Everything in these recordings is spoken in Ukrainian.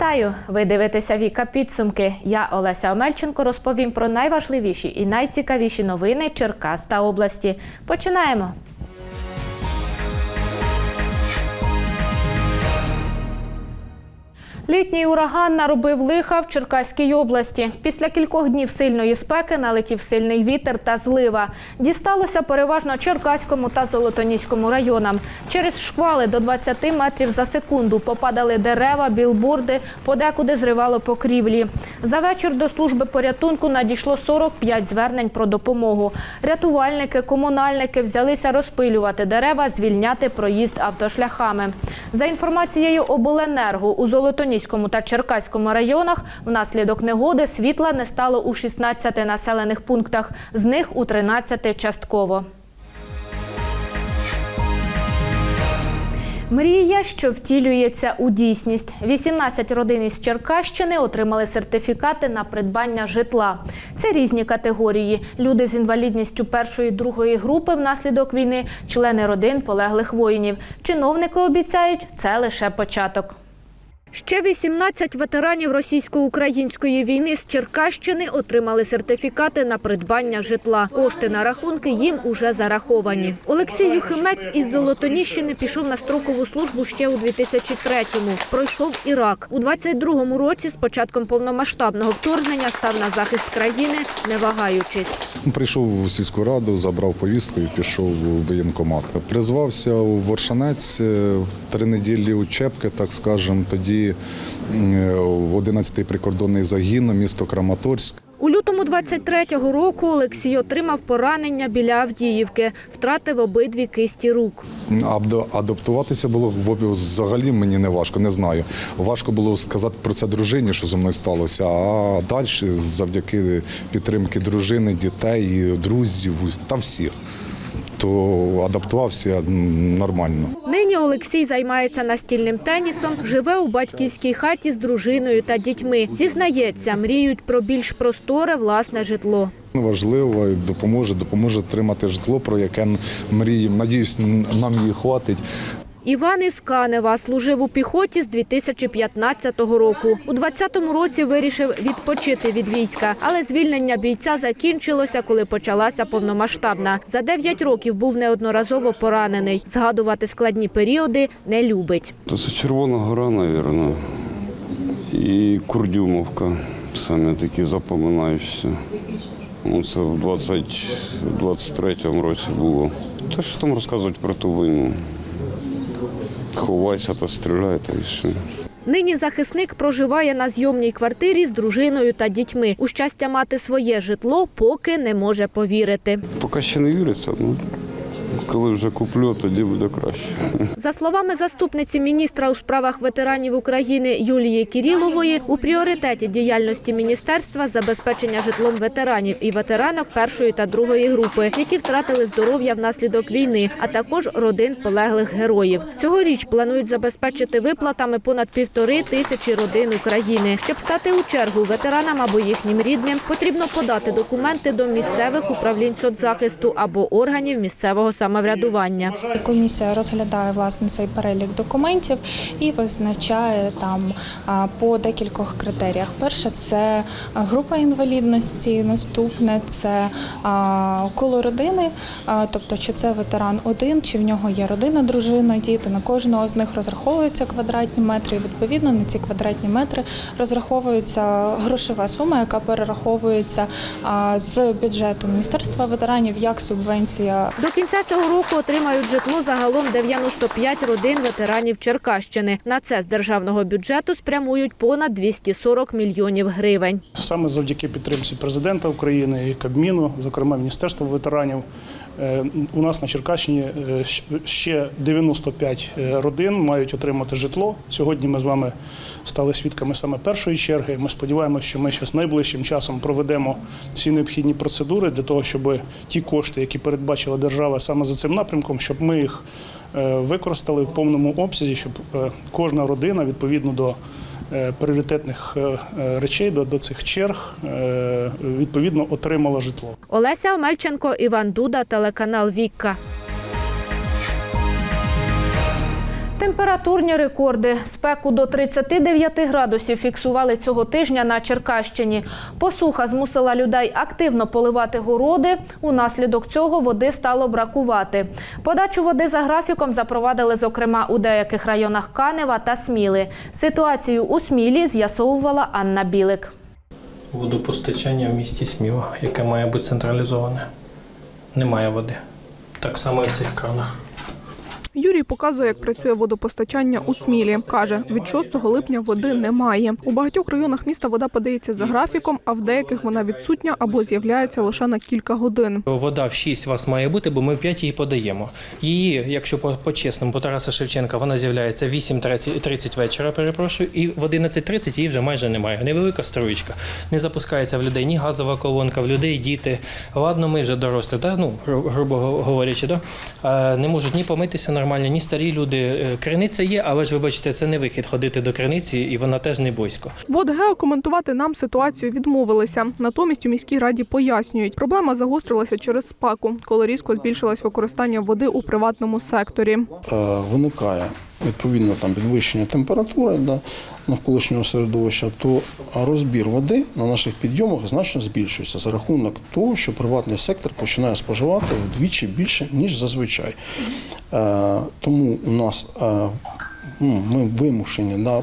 Вітаю! Ви дивитеся Віка підсумки. Я Олеся Омельченко розповім про найважливіші і найцікавіші новини Черкас та області. Починаємо. Літній ураган наробив лиха в Черкаській області. Після кількох днів сильної спеки налетів сильний вітер та злива. Дісталося переважно Черкаському та Золотоніському районам. Через шквали до 20 метрів за секунду попадали дерева, білборди, подекуди зривало покрівлі. За вечір до служби порятунку надійшло 45 звернень про допомогу. Рятувальники, комунальники взялися розпилювати дерева, звільняти проїзд автошляхами. За інформацією обленерго у Золотоніському та Черкаському районах внаслідок негоди світла не стало у 16 населених пунктах, з них у 13 частково. Мрія, що втілюється у дійсність. 18 родин із Черкащини отримали сертифікати на придбання житла. Це різні категорії: люди з інвалідністю першої другої групи внаслідок війни, члени родин полеглих воїнів. Чиновники обіцяють, це лише початок. Ще 18 ветеранів російсько-української війни з Черкащини отримали сертифікати на придбання житла. Кошти на рахунки їм уже зараховані. Олексій Юхимець із Золотоніщини пішов на строкову службу ще у 2003-му. Пройшов Ірак. У 22-му році з початком повномасштабного вторгнення став на захист країни, не вагаючись. Прийшов у сільську раду, забрав повістку і пішов у воєнкомат. Призвався у Воршанець е, три неділі учебки, так скажемо. Тоді в 11-й прикордонний загін, місто Краматорськ. У лютому 23-го року Олексій отримав поранення біля Авдіївки, втратив обидві кисті рук. Адаптуватися було взагалі мені не важко, не знаю. Важко було сказати про це дружині, що зі мною сталося. А далі, завдяки підтримки дружини, дітей, друзів та всіх, то адаптувався нормально. Олексій займається настільним тенісом, живе у батьківській хаті з дружиною та дітьми. Зізнається, мріють про більш просторе власне житло. Важливо і допоможе, допоможе отримати житло, про яке мріємо. Надіюсь, нам її хватить. Іван із Канева служив у піхоті з 2015 року. У 20-му році вирішив відпочити від війська, але звільнення бійця закінчилося, коли почалася повномасштабна. За 9 років був неодноразово поранений. Згадувати складні періоди не любить. Це Червона гора, мабуть, і Курдюмовка. Саме такі запоминаючіся. Ну, це в 20, 23-му році було. Та що там розказувати про ту війну? Ховайся та стріляй, та і все. Нині захисник проживає на зйомній квартирі з дружиною та дітьми. У щастя мати своє житло поки не може повірити. Поки ще не віриться, ну коли вже куплю, тоді буде краще. За словами заступниці міністра у справах ветеранів України Юлії Кірілової, у пріоритеті діяльності міністерства забезпечення житлом ветеранів і ветеранок першої та другої групи, які втратили здоров'я внаслідок війни, а також родин полеглих героїв. Цьогоріч планують забезпечити виплатами понад півтори тисячі родин України. Щоб стати у чергу ветеранам або їхнім рідним, потрібно подати документи до місцевих управлінь соцзахисту або органів місцевого самоврядування. Комісія розглядає власне цей перелік документів і визначає там по декількох критеріях. Перше це група інвалідності. Наступне це коло родини, тобто чи це ветеран один, чи в нього є родина, дружина, діти. На кожного з них розраховуються квадратні метри. І відповідно на ці квадратні метри розраховується грошова сума, яка перераховується з бюджету міністерства ветеранів як субвенція До кінця цього року отримають житло загалом 95 родин ветеранів Черкащини. На це з державного бюджету спрямують понад 240 мільйонів гривень. Саме завдяки підтримці президента України і Кабміну, зокрема Міністерства ветеранів, у нас на Черкащині е, ще 95 родин мають отримати житло. Сьогодні ми з вами стали свідками саме першої черги. Ми сподіваємося, що ми зараз найближчим часом проведемо всі необхідні процедури для того, щоб ті кошти, які передбачила держава саме за цим напрямком, щоб ми їх е, використали в повному обсязі, щоб е, кожна родина відповідно до е, пріоритетних е, е, речей до, цих черг е, відповідно отримала житло. Олеся Омельченко, Іван Дуда, телеканал Вікка. Температурні рекорди. Спеку до 39 градусів фіксували цього тижня на Черкащині. Посуха змусила людей активно поливати городи. Унаслідок цього води стало бракувати. Подачу води за графіком запровадили, зокрема, у деяких районах Канева та Сміли. Ситуацію у Смілі з'ясовувала Анна Білик. водопостачання в місті Сміло, яке має бути централізоване. Немає води. Так само і в цих кранах. Юрій показує, як працює водопостачання у Смілі. Каже, від 6 липня води немає. У багатьох районах міста вода подається за графіком, а в деяких вона відсутня або з'являється лише на кілька годин. Вода в 6 у вас має бути, бо ми в 5 її подаємо. Її, якщо по- по-чесному, по Тараса Шевченка, вона з'являється в 8.30 вечора, перепрошую, і в 11.30 її вже майже немає. Невелика струєчка. Не запускається в людей ні газова колонка, в людей діти. Ладно, ми вже дорослі, да? ну, гру- грубо говорячи, да? Не можуть ні помитися нормально, ні старі люди. Е, Криниця є, але ж ви бачите, це не вихід ходити до криниці, і вона теж не близько. ОДГ коментувати нам ситуацію відмовилися. Натомість у міській раді пояснюють, проблема загострилася через спаку, коли різко збільшилось використання води у приватному секторі. е, виникає відповідно там підвищення температури да, навколишнього середовища, то розбір води на наших підйомах значно збільшується за рахунок того, що приватний сектор починає споживати вдвічі більше ніж зазвичай. Е, Тому у нас е, ми вимушені да, е,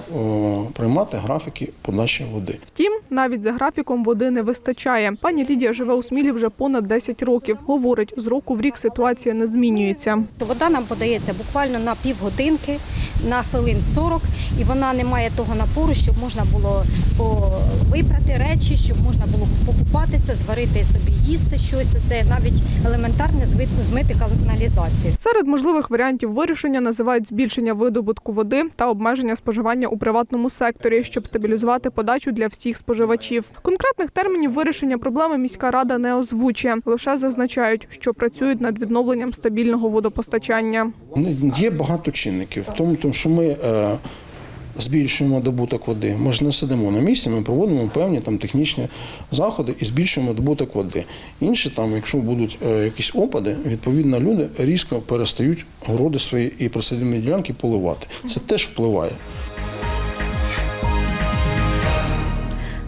приймати графіки подачі води. Втім, навіть за графіком води не вистачає. Пані Лідія живе у Смілі вже понад 10 років. Говорить, з року в рік ситуація не змінюється. Вода нам подається буквально на півгодинки, на хвилин 40, і вона не має того напору, щоб можна було випрати речі, щоб можна було покупатися, зварити собі їсти щось. Це навіть елементарне змити каналізацію. Серед можливих варіантів вирішення називають збільшення видобутку води та обмеження споживання у приватному секторі, щоб стабілізувати подачу для всіх споживачів. Конкретних термінів вирішення проблеми міська рада не озвучує, лише зазначають, що працюють над відновленням стабільного водопостачання. Ну, Є багато чинників, в тому, тому що ми е, збільшуємо добуток води. Ми ж не сидимо на місці, ми проводимо певні там технічні заходи і збільшуємо добуток води. Інші там, якщо будуть е, якісь опади, відповідно люди різко перестають городи свої і присадівні ділянки поливати. Це теж впливає.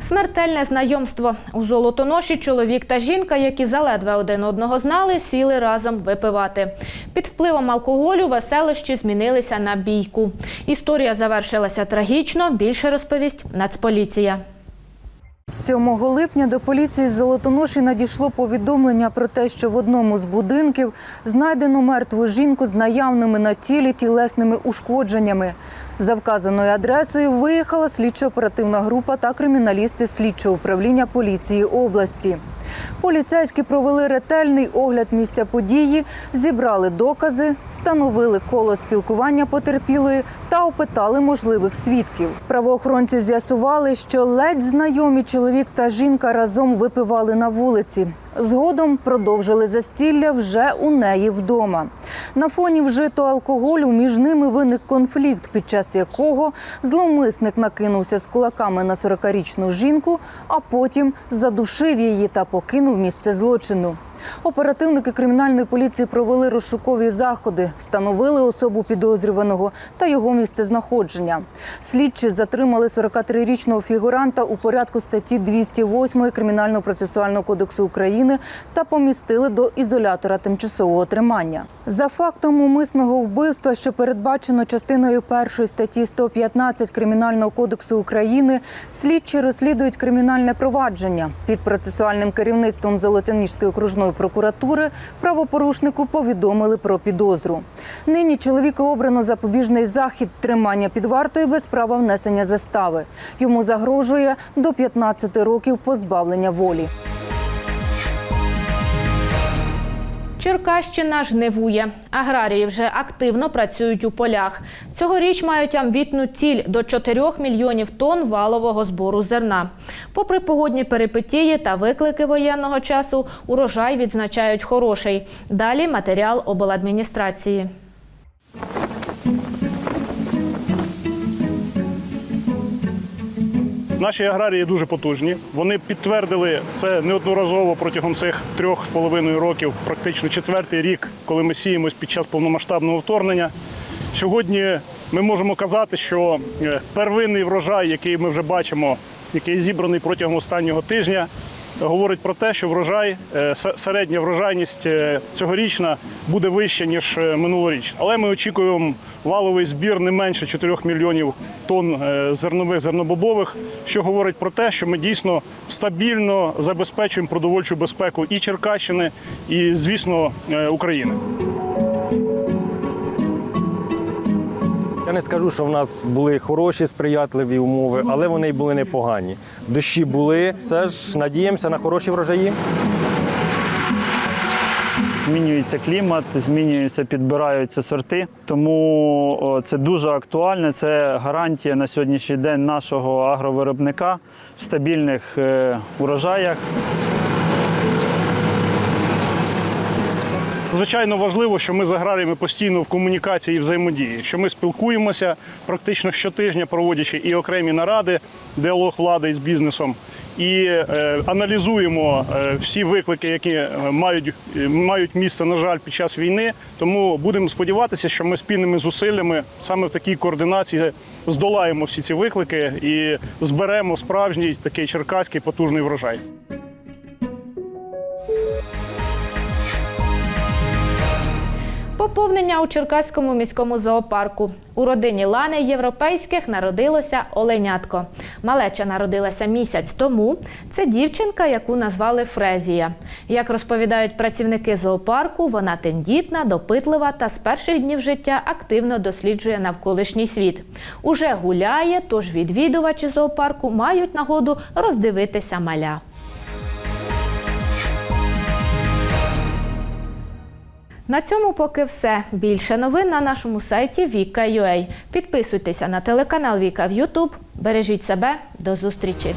Смертельне знайомство. У золотоноші чоловік та жінка, які заледве один одного знали, сіли разом випивати. Під впливом алкоголю веселищі змінилися на бійку. Історія завершилася трагічно. Більше розповість Нацполіція. 7 липня до поліції з Золотоноші надійшло повідомлення про те, що в одному з будинків знайдено мертву жінку з наявними на тілі тілесними ушкодженнями. За вказаною адресою виїхала слідчо-оперативна група та криміналісти слідчого управління поліції області. Поліцейські провели ретельний огляд місця події, зібрали докази, встановили коло спілкування потерпілої та опитали можливих свідків. Правоохоронці з'ясували, що ледь знайомі чоловік та жінка разом випивали на вулиці. Згодом продовжили застілля вже у неї вдома. На фоні вжитого алкоголю між ними виник конфлікт, під час якого зловмисник накинувся з кулаками на 40-річну жінку, а потім задушив її та покинув місце злочину. Оперативники кримінальної поліції провели розшукові заходи, встановили особу підозрюваного та його місцезнаходження. Слідчі затримали 43-річного фігуранта у порядку статті 208 Кримінально-процесуального кодексу України та помістили до ізолятора тимчасового тримання. За фактом умисного вбивства, що передбачено частиною першої статті 115 Кримінального кодексу України, слідчі розслідують кримінальне провадження. Під процесуальним керівництвом Золотоніжської окружної прокуратури правопорушнику повідомили про підозру. Нині чоловіка обрано запобіжний захід тримання під вартою без права внесення застави. Йому загрожує до 15 років позбавлення волі. Черкащина жнивує. Аграрії вже активно працюють у полях. Цьогоріч мають амбітну ціль до 4 мільйонів тонн валового збору зерна. Попри погодні перипетії та виклики воєнного часу, урожай відзначають хороший. Далі матеріал обладміністрації. Наші аграрії дуже потужні. Вони підтвердили це неодноразово протягом цих трьох з половиною років, практично четвертий рік, коли ми сіємось під час повномасштабного вторгнення. Сьогодні ми можемо казати, що е, первинний врожай, який ми вже бачимо, який зібраний протягом останнього тижня, говорить про те, що врожай, е, середня врожайність е, цьогорічна буде вища, ніж минулоріч. Але ми очікуємо валовий збір не менше 4 мільйонів тонн е, зернових зернобобових, що говорить про те, що ми дійсно стабільно забезпечуємо продовольчу безпеку і Черкащини, і, звісно, е, України. Я не скажу, що в нас були хороші сприятливі умови, але вони й були непогані. Дощі були, все ж надіємося на хороші врожаї. Змінюється клімат, змінюються, підбираються сорти. Тому це дуже актуально. Це гарантія на сьогоднішній день нашого агровиробника в стабільних е, урожаях. Звичайно важливо, що ми з аграріями постійно в комунікації і взаємодії, що ми спілкуємося практично щотижня, проводячи і окремі наради, діалог влади із бізнесом, і е, аналізуємо е, всі виклики, які е, мають, е, мають місце, на жаль, під час війни. Тому будемо сподіватися, що ми спільними зусиллями саме в такій координації здолаємо всі ці виклики і зберемо справжній такий черкаський потужний врожай. Поповнення у Черкаському міському зоопарку. У родині Лани Європейських народилося оленятко. Малеча народилася місяць тому. Це дівчинка, яку назвали Фрезія. Як розповідають працівники зоопарку, вона тендітна, допитлива та з перших днів життя активно досліджує навколишній світ. Уже гуляє, тож відвідувачі зоопарку мають нагоду роздивитися маля. На цьому поки все. Більше новин на нашому сайті Віка.ua. Підписуйтеся на телеканал Віка в Ютуб. Бережіть себе. До зустрічі!